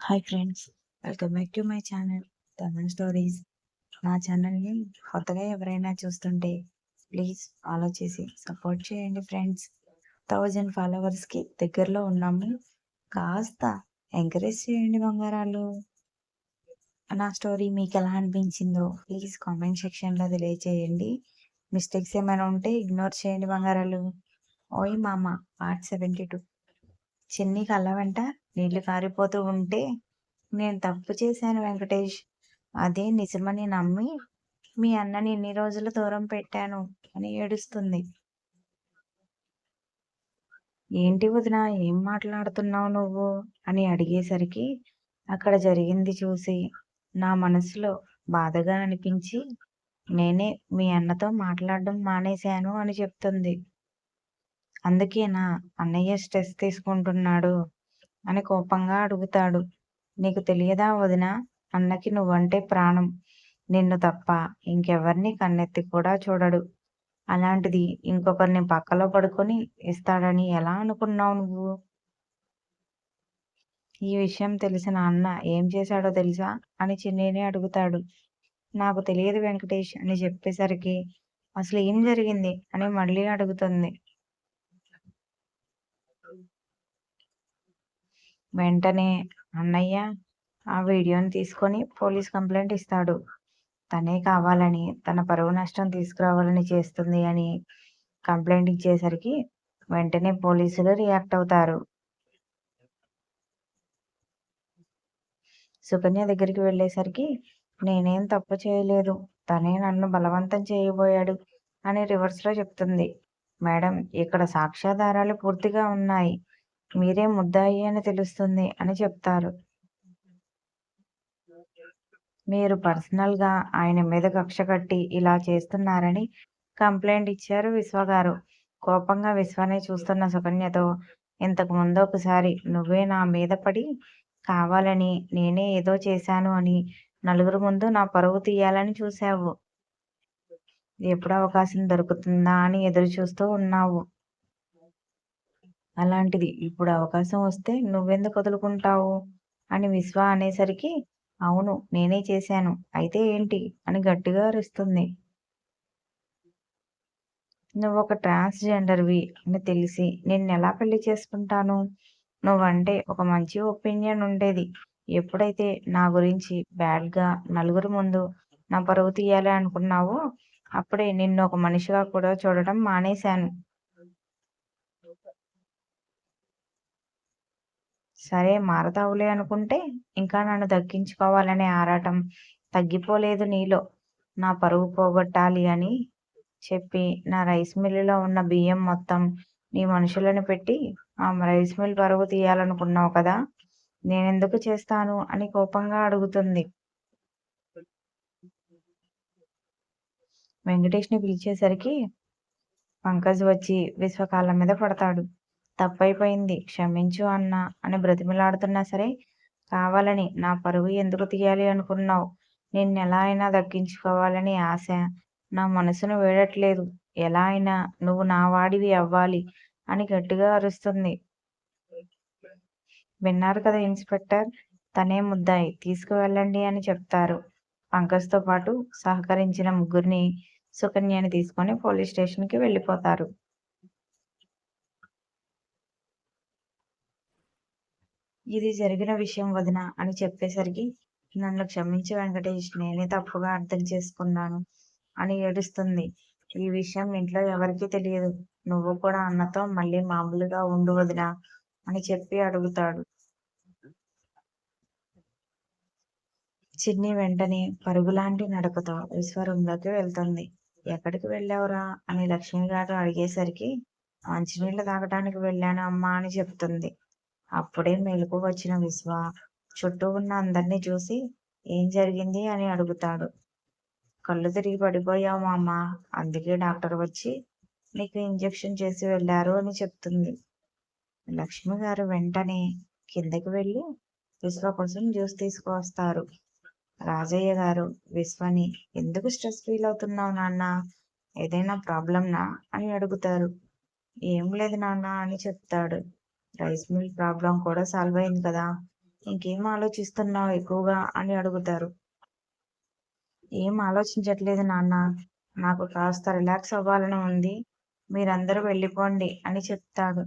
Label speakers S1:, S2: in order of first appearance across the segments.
S1: Hi friends welcome back to my channel Tamil stories నా ఛానల్ని కొత్తగా ఎవరైనా చూస్తుంటే ప్లీజ్ ఫాలో చేసి సపోర్ట్ చేయండి ఫ్రెండ్స్ థౌజండ్ ఫాలోవర్స్కి దగ్గరలో ఉన్నాము. కాస్త ఎంకరేజ్ చేయండి బంగారాలు. నా స్టోరీ మీకు ఎలా అనిపించిందో ప్లీజ్ కామెంట్ సెక్షన్లో తెలియచేయండి. మిస్టేక్స్ ఏమైనా ఉంటే ఇగ్నోర్ చేయండి బంగారాలు. ఓయ్ మామ పార్ట్ సెవెంటీ టూ చిన్ని కళ్ళ వెంట నీళ్ళు కారిపోతూ ఉంటే నేను తప్పు చేశాను వెంకటేష్. అదే నిజమని నమ్మి మీ అన్నని ఇన్ని రోజులు దూరం పెట్టాను అని ఏడుస్తుంది. ఏంటి వదిన ఏం మాట్లాడుతున్నావు నువ్వు? అని అడిగేసరికి అక్కడ జరిగింది చూసి నా మనసులో బాధగా అనిపించి నేనే మీ అన్నతో మాట్లాడడం మానేశాను అని చెప్తుంది. అందుకేనా అన్నయ్య స్ట్రెస్ తీసుకుంటున్నాడు. అని కోపంగా అడుగుతాడు. నీకు తెలియదా వదిన? అన్నకి నువ్వంటే ప్రాణం. నిన్ను తప్ప ఇంకెవరిని కన్నెత్తి కూడా చూడడు. అలాంటిది ఇంకొకరిని పక్కలో పడుకొని ఇస్తాడని ఎలా అనుకున్నావు నువ్వు? ఈ విషయం తెలిసిన అన్న ఏం చేశాడో తెలుసా? అని చిన్నీని అడుగుతాడు. నాకు తెలియదు వెంకటేష్ అని చెప్పేసరికి అసలు ఏం జరిగింది? అని మళ్ళీ అడుగుతుంది. వెంటనే అన్నయ్య ఆ వీడియోని తీసుకొని పోలీస్ కంప్లైంట్ ఇస్తాడు. తనే కావాలని తన పరువు నష్టం తీసుకురావాలని చేస్తుంది అని కంప్లైంట్ ఇచ్చేసరికి వెంటనే పోలీసులు రియాక్ట్ అవుతారు. సుకన్య దగ్గరికి వెళ్ళేసరికి నేనేం తప్పు చేయలేదు. తనే నన్ను బలవంతం చేయబోయాడు అని రివర్స్లో చెప్తుంది. మేడం ఇక్కడ సాక్ష్యాధారాలు పూర్తిగా ఉన్నాయి. మీరే ముద్దాయి అని తెలుస్తుంది అని చెప్తారు. మీరు పర్సనల్గా ఆయన మీద కక్ష కట్టి ఇలా చేస్తున్నారని కంప్లైంట్ ఇచ్చారు విశ్వ గారు. కోపంగా విశ్వనే చూస్తున్న సుకన్యతో ఇంతకు ముందు ఒకసారి నువ్వే నా మీద పడి కావాలని నేనే ఏదో చేశాను అని నలుగురు ముందు నా పరువు తీయాలని చూశావు. ఎప్పుడు అవకాశం దొరుకుతుందా అని ఎదురు చూస్తూ ఉన్నావు. అలాంటిది. ఇప్పుడు అవకాశం వస్తే నువ్వెందుకు వదులుకుంటావు? అని విశ్వ అనేసరికి అవును నేనే చేశాను. అయితే ఏంటి? అని గట్టిగా అరుస్తుంది. నువ్వు ఒక ట్రాన్స్జెండర్వి అని తెలిసి నిన్ను ఎలా పెళ్ళి చేసుకుంటాను? నువ్వంటే ఒక మంచి ఒపీనియన్ ఉండేది. ఎప్పుడైతే నా గురించి బ్యాడ్గా నలుగురు ముందు నా పరువు తీయాలి అనుకున్నావో అప్పుడే నిన్ను ఒక మనిషిగా కూడా చూడడం మానేశాను. సరే మారతావులే అనుకుంటే ఇంకా నన్ను దక్కించుకోవాలనే ఆరాటం తగ్గిపోలేదు నీలో. నా పరువు పోగొట్టాలి అని చెప్పి నా రైస్ మిల్లులో ఉన్న బియ్యం మొత్తం నీ మనుషులను పెట్టి ఆ రైస్ మిల్ పరువు తీయాలనుకున్నావు కదా నేనెందుకు చేస్తాను? అని కోపంగా అడుగుతుంది. వెంకటేష్ని పిలిచేసరికి పంకజ్ వచ్చి విశ్వకాలం మీద పడతాడు. తప్పైపోయింది. క్షమించు అన్నా అని బ్రతిమిలాడుతున్నా సరే కావాలని నా పరువు ఎందుకు తీయాలి అనుకున్నావు? నిన్నెలా అయినా దక్కించుకోవాలని ఆశ. నా మనసును వేడట్లేదు. ఎలా అయినా నువ్వు నా వాడివి అవ్వాలి అని గట్టిగా అరుస్తుంది. విన్నారు కదా ఇన్స్పెక్టర్? తనే ముద్దాయి. తీసుకువెళ్ళండి అని చెప్తారు. పంకజ్తో పాటు సహకరించిన ముగ్గురిని సుకన్యని తీసుకొని పోలీస్ స్టేషన్కి వెళ్ళిపోతారు. ఇది జరిగిన విషయం వదిన అని చెప్పేసరికి నన్ను క్షమించి వెంకటేష్ నేనే తప్పుగా అర్థం చేసుకున్నాను అని ఏడుస్తుంది. ఈ విషయం ఇంట్లో ఎవరికీ తెలియదు. నువ్వు కూడా అన్నతో మళ్ళీ మామూలుగా ఉండు వదిన అని చెప్పి అడుగుతాడు. చిన్ని వెంటనే పరుగులాంటి నడకతో విశ్వరంలోకి వెళ్తుంది. ఎక్కడికి వెళ్ళావురా అని లక్ష్మి గారు అడిగేసరికి మంచినీళ్ళు తాగడానికి వెళ్ళాను అమ్మా అని చెప్తుంది. అప్పుడే మెలకు వచ్చిన విశ్వ. చుట్టూ ఉన్న అందరినీ చూసి ఏం జరిగింది అని అడుగుతాడు. కళ్ళు తిరిగి పడిపోయావు మామ. అందుకే డాక్టర్ వచ్చి నీకు ఇంజెక్షన్ చేసి వెళ్ళారు అని చెప్తుంది. లక్ష్మి గారు వెంటనే కిందకి వెళ్ళి విశ్వ కోసం జ్యూస్ తీసుకువస్తారు. రాజయ్య గారు విశ్వని ఎందుకు స్ట్రెస్ ఫీల్ అవుతున్నావు నాన్న? ఏదైనా ప్రాబ్లంనా అని అడుగుతారు. ఏం లేదు నాన్న అని చెప్తాడు. రైస్ మిల్ ప్రాబ్లం కూడా సాల్వ్ అయింది కదా. ఇంకేం ఆలోచిస్తున్నావు ఎక్కువగా అని అడుగుతారు. ఏం ఆలోచించట్లేదు నాన్న. నాకు కాస్త రిలాక్స్ అవ్వాలని ఉంది. మీరందరూ వెళ్ళిపోండి అని చెప్తాడు.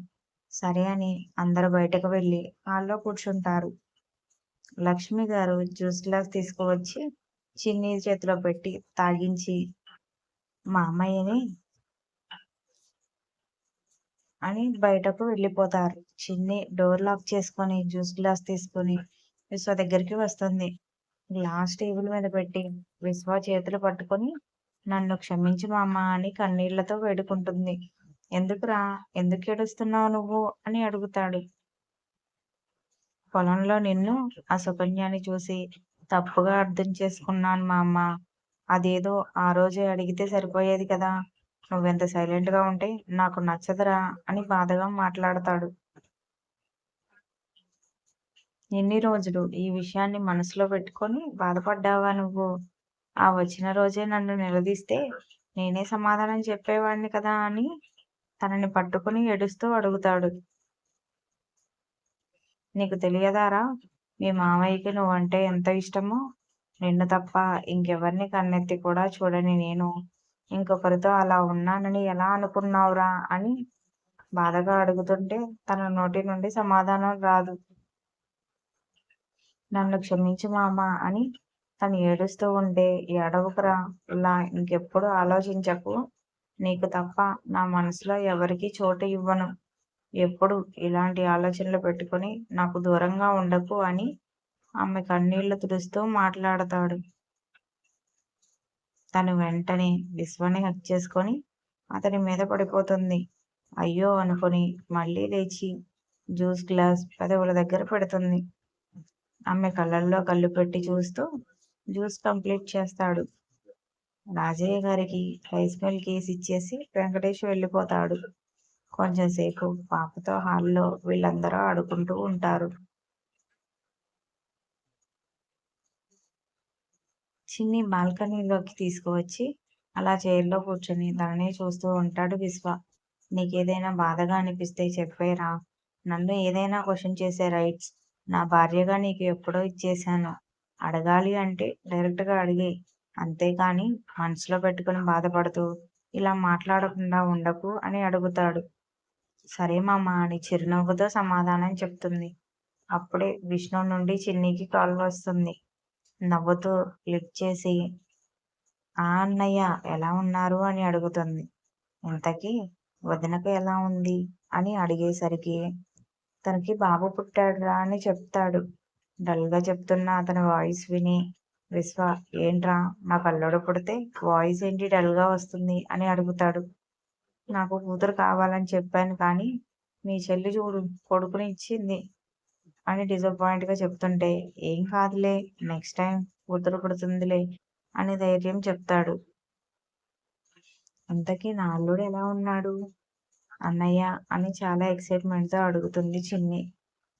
S1: సరే అని అందరూ బయటకు వెళ్ళి హాల్లో కూర్చుంటారు. లక్ష్మి గారు జ్యూస్ గ్లాస్ తీసుకువచ్చి చిన్ని చేతిలో పెట్టి తాగించి మా అమ్మాయిని అని బయటకు వెళ్ళిపోతారు. చిన్ని డోర్ లాక్ చేసుకొని జ్యూస్ గ్లాస్ తీసుకొని విశ్వ దగ్గరికి వస్తుంది. గ్లాస్ టేబుల్ మీద పెట్టి విశ్వ చేతులు పట్టుకొని నన్ను క్షమించు మామ అని కన్నీళ్ళతో వేడుకుంటుంది. ఎందుకురా? ఎందుకు ఏడుస్తున్నావు నువ్వు? అని అడుగుతాడు. పొలంలో నిన్ను ఆ సుకన్యాన్ని చూసి తప్పుగా అర్థం చేసుకున్నాను మా అమ్మ అదేదో ఆ రోజే అడిగితే సరిపోయేది కదా. నువ్వెంత సైలెంట్గా ఉంటే నాకు నచ్చదురా అని బాధగా మాట్లాడతాడు. ఎన్ని రోజులు ఈ విషయాన్ని మనసులో పెట్టుకొని బాధపడ్డావా నువ్వు? ఆ వచ్చిన రోజే నన్ను నిలదీస్తే నేనే సమాధానం చెప్పేవాడిని కదా అని తనని పట్టుకుని ఏడుస్తూ అడుగుతాడు. నీకు తెలియదారా? మీ మామయ్యకి నువ్వంటే ఎంత ఇష్టమో? నిన్ను తప్ప ఇంకెవరిని కన్నెత్తి కూడా చూడని నేను. ఇంకొకరితో అలా ఉన్నానని ఎలా అనుకున్నావురా అని బాధగా అడుగుతుంటే తన నోటి నుండి సమాధానం రాదు. నన్ను క్షమించు మామ అని తను ఏడుస్తూ ఉంటే ఏడవకురా ఇలా ఇంకెప్పుడు ఆలోచించకు. నీకు తప్ప నా మనసులో ఎవరికి చోటు ఇవ్వను. ఎప్పుడు ఇలాంటి ఆలోచనలు పెట్టుకొని నాకు దూరంగా ఉండకు అని ఆమె కన్నీళ్ళు తుడుస్తూ మాట్లాడతాడు. తను వెంటనే విశ్వని హక్ చేసుకొని అతని మీద పడిపోతుంది. అయ్యో అనుకొని మళ్ళీ లేచి జ్యూస్ గ్లాస్ పెదవుల దగ్గర పెడుతుంది. ఆమె కళ్ళల్లో కళ్ళు పెట్టి చూస్తూ జ్యూస్ కంప్లీట్ చేస్తాడు. రాజయ్య గారికి రైస్ మిల్ కేసు ఇచ్చేసి వెంకటేష్ వెళ్ళిపోతాడు. కొంచెంసేపు పాపతో హాల్లో వీళ్ళందరూ ఆడుకుంటూ ఉంటారు. చిన్ని బాల్కనీలోకి తీసుకువచ్చి అలా చైర్లో కూర్చొని తననే చూస్తూ ఉంటాడు విశ్వ. నీకేదైనా బాధగా అనిపిస్తే చెప్పేరా. నన్ను ఏదైనా క్వశ్చన్ చేసే రైట్స్ నా భార్యగా నీకు ఎప్పుడో ఇచ్చేశాను. అడగాలి అంటే డైరెక్ట్గా అడిగి. అంతేకాని మనసులో పెట్టుకుని బాధపడుతూ ఇలా మాట్లాడకుండా ఉండకు అని అడుగుతాడు. సరే మామ అని చిరునవ్వుతో సమాధానం చెప్తుంది. అప్పుడే విష్ణు నుండి చిన్నికి కాల్ వస్తుంది. నవ్వుతూ క్లిక్ చేసి ఆ అన్నయ్య ఎలా ఉన్నారు? అని అడుగుతుంది. ఇంతకీ వదినకు ఎలా ఉంది? అని అడిగేసరికి తనకి బాబు పుట్టాడురా అని చెప్తాడు. డల్గా చెప్తున్న అతని వాయిస్ విని విశ్వ ఏంట్రా? నా కల్లోడు పుడితే వాయిస్ ఏంటి డల్గా వస్తుంది? అని అడుగుతాడు. నాకు కూతురు కావాలని చెప్పాను కానీ మీ చెల్లి చూడు కొడుకుని ఇచ్చింది అని డిసప్పాయింట్గా చెప్తుంటే ఏం కాదులే నెక్స్ట్ టైం కూతురు పుడుతుందిలే అని ధైర్యం చెప్తాడు. అంతకీ నా అల్లుడు ఎలా ఉన్నాడు? అన్నయ్య అని చాలా ఎక్సైట్మెంట్తో అడుగుతుంది చిన్ని.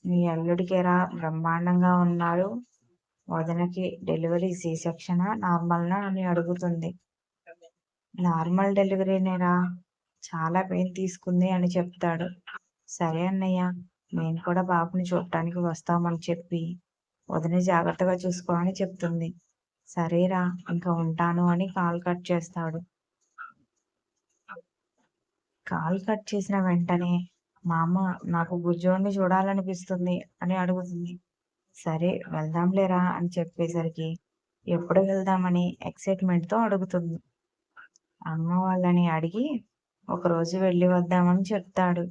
S1: మీ అల్లుడికేరా బ్రహ్మాండంగా ఉన్నారు వదనకి డెలివరీ సి సెక్షనా నార్మల్నా? అని అడుగుతుంది. నార్మల్ డెలివరీనేరా చాలా పెయిన్ తీసుకుంది అని చెప్తాడు. సరే అన్నయ్య నేను కూడా బాబుని చూడటానికి వస్తామని చెప్పి వదిన జాగ్రత్తగా చూసుకోమని చెప్తుంది. సరేరా ఇంకా ఉంటాను అని కాల్ కట్ చేస్తాడు. కాల్ కట్ చేసిన వెంటనే మా అమ్మ నాకు గుజ్జోడిని చూడాలనిపిస్తుంది అని అడుగుతుంది. సరే వెళ్దాంలేరా అని చెప్పేసరికి ఎప్పుడు వెళ్దామని ఎక్సైట్మెంట్తో అడుగుతుంది. అమ్మ వాళ్ళని అడిగి ఒకరోజు వెళ్ళి వద్దామని చెప్తాడు.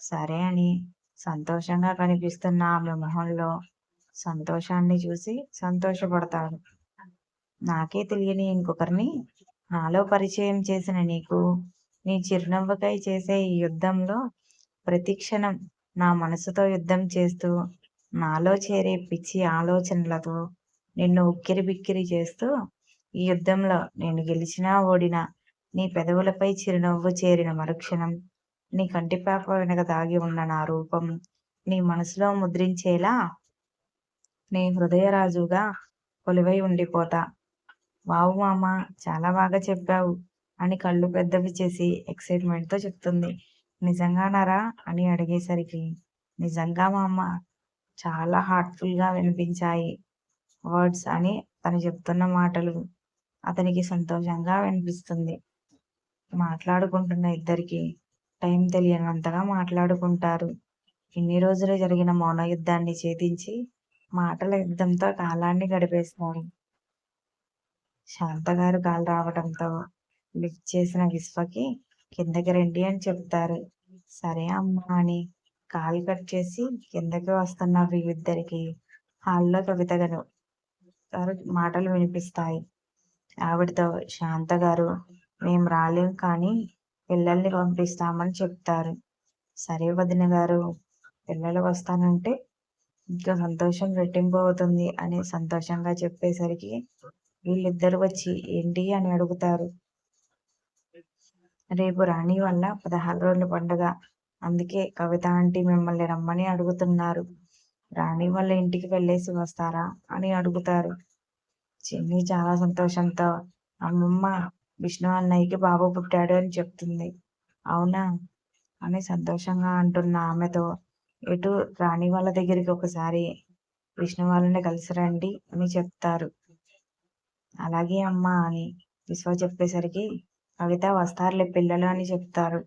S1: సరే అని సంతోషంగా కనిపిస్తున్న ఆమె మొహంలో సంతోషాన్ని చూసి సంతోషపడతాడు. నాకే తెలియని ఇంకొకరిని నాలో పరిచయం చేసిన నీకు నీ చిరునవ్వుకై చేసే ఈ యుద్ధంలో ప్రతిక్షణం నా మనసుతో యుద్ధం చేస్తూ నాలో చేరే పిచ్చి ఆలోచనలతో నిన్ను ఉక్కిరి బిక్కిరి చేస్తూ ఈ యుద్ధంలో నేను గెలిచినా ఓడినా నీ పెదవులపై చిరునవ్వు చేరిన మరుక్షణం నీ కంటిపాప వెనక దాగి ఉన్న నా రూపం నీ మనసులో ముద్రించేలా నీ హృదయరాజుగా కొలువై ఉండిపోతా. వావు మామ చాలా బాగా చెప్పావు అని కళ్ళు పెద్దవి చేసి ఎక్సైట్మెంట్తో చెప్తుంది. నిజంగానరా అని అడిగేసరికి నిజంగా మా అమ్మ చాలా హార్ట్ఫుల్గా వినిపించాయి వర్డ్స్ అని తను చెప్తున్న మాటలు అతనికి సంతోషంగా వినిపిస్తుంది. మాట్లాడుకుంటున్న ఇద్దరికి టైం తెలియనంతగా మాట్లాడుకుంటారు. ఇన్ని రోజులు జరిగిన మౌన యుద్ధాన్ని ఛేదించి మాటల యుద్ధంతో కాలాన్ని గడిపేస్తారు శాంతగారు కాలు రావడంతో లిఫ్ట్ చేసిన విశ్వకి కిందకి రండి అని చెప్తారు సరే అమ్మా అని కాలు కట్ చేసి కిందకి వస్తున్న వీళ్ళిద్దరికి హాల్లో కవిత గారు మాటలు వినిపిస్తాయి. ఆవిడతో శాంత గారు మేము రాలేం కానీ పిల్లల్ని పంపిస్తామని చెప్తారు. సరే వదిన గారు పిల్లలు వస్తానంటే ఇంకా సంతోషం రెట్టింపు అవుతుంది అని సంతోషంగా చెప్పేసరికి వీళ్ళిద్దరు వచ్చి ఏంటి అని అడుగుతారు. రేపు రాణి వల్ల పదహారు రోజుల పండుగ. అందుకే కవిత ఆంటీ మిమ్మల్ని రమ్మని అడుగుతున్నారు. రాణి వాళ్ళ ఇంటికి వెళ్ళేసి వస్తారా అని అడుగుతారు. చిన్ని చాలా సంతోషంతో అమ్మమ్మ విష్ణు అన్నయ్యకి బాబు పుట్టాడు అని చెప్తుంది. అవునా? అని సంతోషంగా అంటున్న ఆమెతో ఇటు రాణి వాళ్ళ దగ్గరికి ఒకసారి విష్ణు వాళ్ళని కలిసి రండి అని చెప్తారు. అలాగే అమ్మా అని విశ్వ చెప్పేసరికి కవిత వస్తారులే పిల్లలు అని చెప్తారు.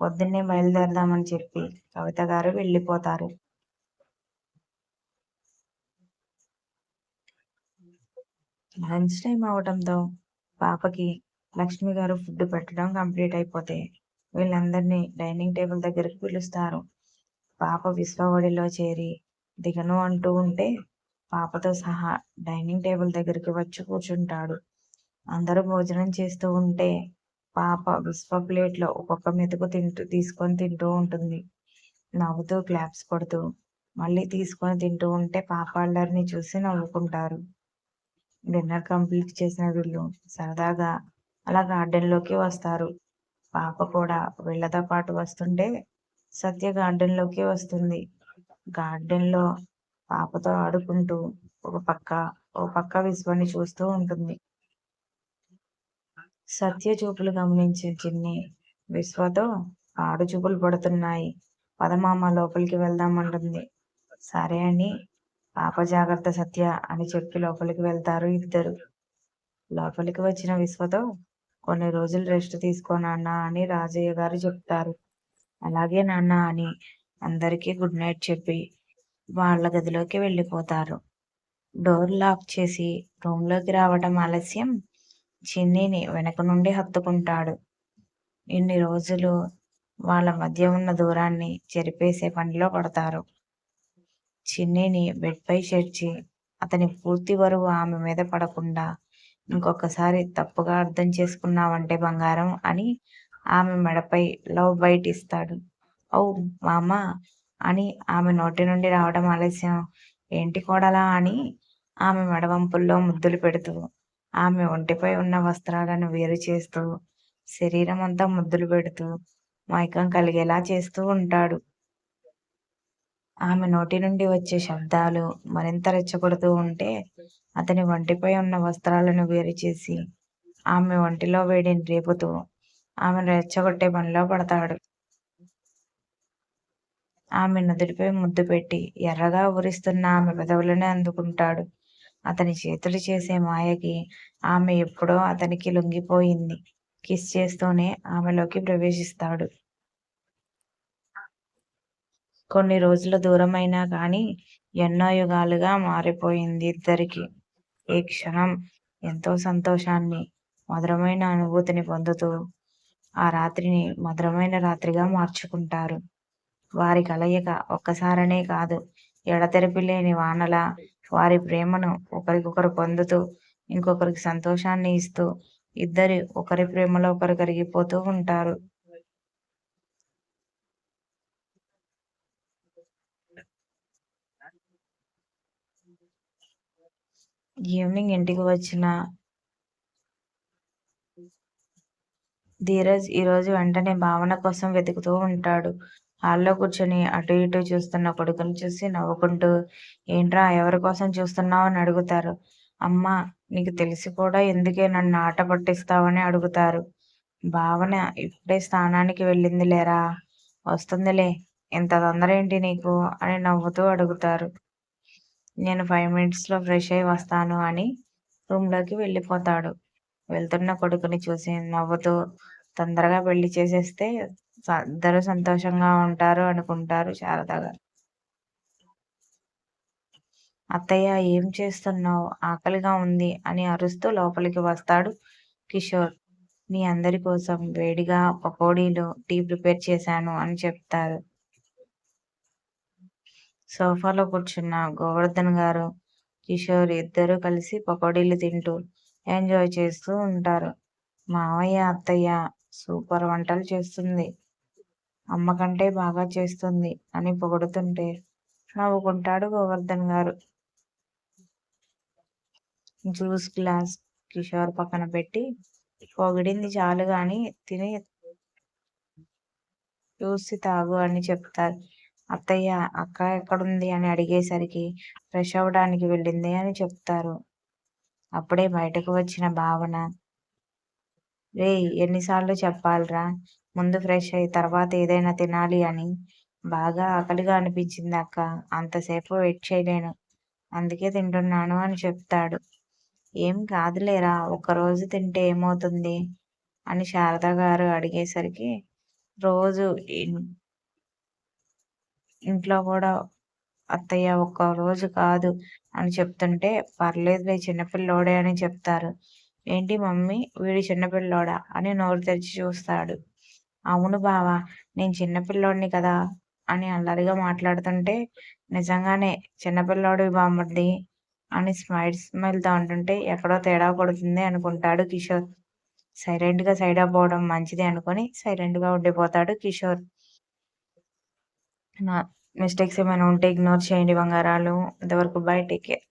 S1: పొద్దున్నే బయలుదేరదామని చెప్పి కవిత గారు వెళ్ళిపోతారు. లంచ్ టైం అవడంతో పాపకి లక్ష్మి గారు ఫుడ్ పెట్టడం కంప్లీట్ అయిపోతే వీళ్ళందరినీ డైనింగ్ టేబుల్ దగ్గరికి పిలుస్తారు. పాప విశ్వవడిలో చేరి దిగను అంటూ ఉంటే పాపతో సహా డైనింగ్ టేబుల్ దగ్గరికి వచ్చి కూర్చుంటాడు. అందరూ భోజనం చేస్తూ ఉంటే పాప విశ్వ ప్లేట్లో ఒక్కొక్క మెతుకు తింటూ తీసుకొని తింటూ ఉంటుంది. నవ్వుతూ క్లాప్స్ కొడుతూ మళ్ళీ తీసుకొని తింటూ ఉంటే పాప అల్లరిని చూసి నవ్వుకుంటారు. డిన్నర్ కంప్లీట్ చేసిన వీళ్ళు సరదాగా అలా గార్డెన్లోకి వస్తారు. పాప కూడా వీళ్ళతో పాటు వస్తుంటే సత్య గార్డెన్లోకి వస్తుంది. గార్డెన్లో పాపతో ఆడుకుంటూ ఒక పక్క ఒక పక్క విశ్వాన్ని చూస్తూ ఉంటుంది. సత్య చూపులు గమనించిన చిన్ని విశ్వతో ఆడు చూపులు పడుతున్నాయి. పదమామ లోపలికి వెళ్దామంటుంది. సరే అని పాప జాగ్రత్త సత్య అని చెప్పి లోపలికి వెళ్తారు ఇద్దరు. లోపలికి వచ్చిన విశ్వతో కొన్ని రోజులు రెస్ట్ తీసుకో నాన్న అని రాజయ్య గారు చెప్తారు. అలాగే నాన్న అని అందరికీ గుడ్ నైట్ చెప్పి వాళ్ళ గదిలోకి వెళ్ళిపోతారు. డోర్ లాక్ చేసి రూమ్లోకి రావడం ఆలస్యం. చిన్నీని వెనక నుండి హత్తుకుంటాడు. ఇన్ని రోజులు వాళ్ళ మధ్య ఉన్న దూరాన్ని చెరిపేసే పనిలో పడతారు. చిన్నీని బెడ్పై చేర్చి అతని పూర్తి బరువు ఆమె మీద పడకుండా ఇంకొకసారి తప్పుగా అర్థం చేసుకున్నావంటే బంగారం అని ఆమె మెడపై లవ్ బైట్ ఇస్తాడు. ఓ మామ అని ఆమె నోటి నుండి రావడం ఆలస్యం. ఏంటి కోడలా అని ఆమె మెడవంపుల్లో ముద్దులు పెడుతూ ఆమె ఒంటిపై ఉన్న వస్త్రాలను వేరు చేస్తూ శరీరం అంతా ముద్దులు పెడుతూ మైకం కలిగేలా చేస్తూ ఉంటాడు. ఆమె నోటి నుండి వచ్చే శబ్దాలు మరింత రెచ్చగొడుతూ ఉంటే అతని వంటిపై ఉన్న వస్త్రాలను వేరు చేసి ఆమె ఒంటిలో వేడిని రేపుతూ ఆమెను రెచ్చగొట్టే పనిలో పడతాడు. ఆమె నుదుటిపై ముద్దు పెట్టి ఎర్రగా ఊరిస్తున్న ఆమె పెదవులనే అందుకుంటాడు. అతని చేతులు చేసే మాయకి ఆమె ఎప్పుడో అతనికి లొంగిపోయింది. కిస్ చేస్తూనే ఆమెలోకి ప్రవేశిస్తాడు. కొన్ని రోజుల దూరమైనా కానీ ఎన్నో యుగాలుగా మారిపోయింది ఇద్దరికి. ఈ క్షణం ఎంతో సంతోషాన్ని మధురమైన అనుభూతిని పొందుతూ ఆ రాత్రిని మధురమైన రాత్రిగా మార్చుకుంటారు. వారి కలయిక ఒక్కసారనే కాదు ఎడతెరిపి లేని వానల వారి ప్రేమను ఒకరికొకరు పొందుతూ ఇంకొకరికి సంతోషాన్ని ఇస్తూ ఇద్దరు ఒకరి ప్రేమలో ఒకరు కరిగిపోతూ ఉంటారు. ఈవినింగ్ ఇంటికి వచ్చిన ధీరజ్ ఈరోజు వెంటనే భావన కోసం వెతుకుతూ ఉంటాడు. హాల్లో కూర్చొని అటు ఇటు చూస్తున్న కొడుకుని చూసి నవ్వుకుంటూ ఏంట్రా ఎవరి కోసం చూస్తున్నావు? అని అడుగుతారు. అమ్మ నీకు తెలిసి కూడా ఎందుకే నన్ను ఆట పట్టిస్తావని అడుగుతారు. భావన ఇప్పుడే స్థానానికి వెళ్ళింది లేరా వస్తుందిలే ఇంత తొందర ఏంటి నీకు? అని నవ్వుతూ అడుగుతారు. నేను ఫైవ్ మినిట్స్లో ఫ్రెష్ అయి వస్తాను అని రూమ్లోకి వెళ్ళిపోతాడు. వెళ్తున్న కొడుకుని చూసి నవ్వుతూ తొందరగా పెళ్ళి చేసేస్తే ఇద్దరు సంతోషంగా ఉంటారు అనుకుంటారు శారద గారు. అత్తయ్య ఏం చేస్తున్నావు? ఆకలిగా ఉంది అని అరుస్తూ లోపలికి వస్తాడు కిషోర్. మీ అందరి కోసం వేడిగా పకోడీలు టీ ప్రిపేర్ చేశాను అని చెప్తారు. సోఫాలో కూర్చున్న గోవర్ధన్ గారు కిషోర్ ఇద్దరు కలిసి పకోడీలు తింటూ ఎంజాయ్ చేస్తూ ఉంటారు. మావయ్య అత్తయ్య సూపర్ వంటలు చేస్తుంది. అమ్మ కంటే బాగా చేస్తుంది అని పొగుడుతుంటే నవ్వుకుంటాడు గోవర్ధన్ గారు. జ్యూస్ గ్లాస్ కిషోర్ పక్కన పెట్టి పొగిడింది చాలు కానీ తిని చూసి తాగు అని చెప్తారు. అత్తయ్య అక్క ఎక్కడుంది అని అడిగేసరికి ఫ్రెష్ అవ్వడానికి వెళ్ళింది అని చెప్తారు. అప్పుడే బయటకు వచ్చిన భావన రే ఎన్నిసార్లు చెప్పాలిరా? ముందు ఫ్రెష్ అయ్యి తర్వాత ఏదైనా తినాలి అని. బాగా ఆకలిగా అనిపించింది అక్క. అంతసేపు వెయిట్ చేయలేను. అందుకే తింటున్నాను అని చెప్తాడు. ఏం కాదులేరా ఒక్కరోజు తింటే ఏమవుతుంది? అని శారద గారు అడిగేసరికి రోజు ఇంట్లో కూడా అత్తయ్య ఒక్క రోజు కాదు అని చెప్తుంటే పర్లేదులే చిన్నపిల్లోడే అని చెప్తారు. ఏంటి మమ్మీ? వీడి చిన్నపిల్లోడా? అని నోరు తెరిచి చూస్తాడు. అవును బావా నేను చిన్నపిల్లోడిని కదా అని అల్లరిగా మాట్లాడుతుంటే నిజంగానే చిన్నపిల్లోడు బామ్మర్ది అని స్మైల్ స్మైల్తో అంటుంటే ఎక్కడో తేడా కొడుతుంది అనుకుంటాడు కిషోర్. సైలెంట్గా సైడ్ అవ్వడం మంచిది అనుకొని సైలెంట్గా ఉండిపోతాడు కిషోర్. నా మిస్టేక్స్ ఏమైనా ఉంటే ఇగ్నోర్ చేయండి బంగారాలు. ఇంతవరకు బై టేక్ కేర్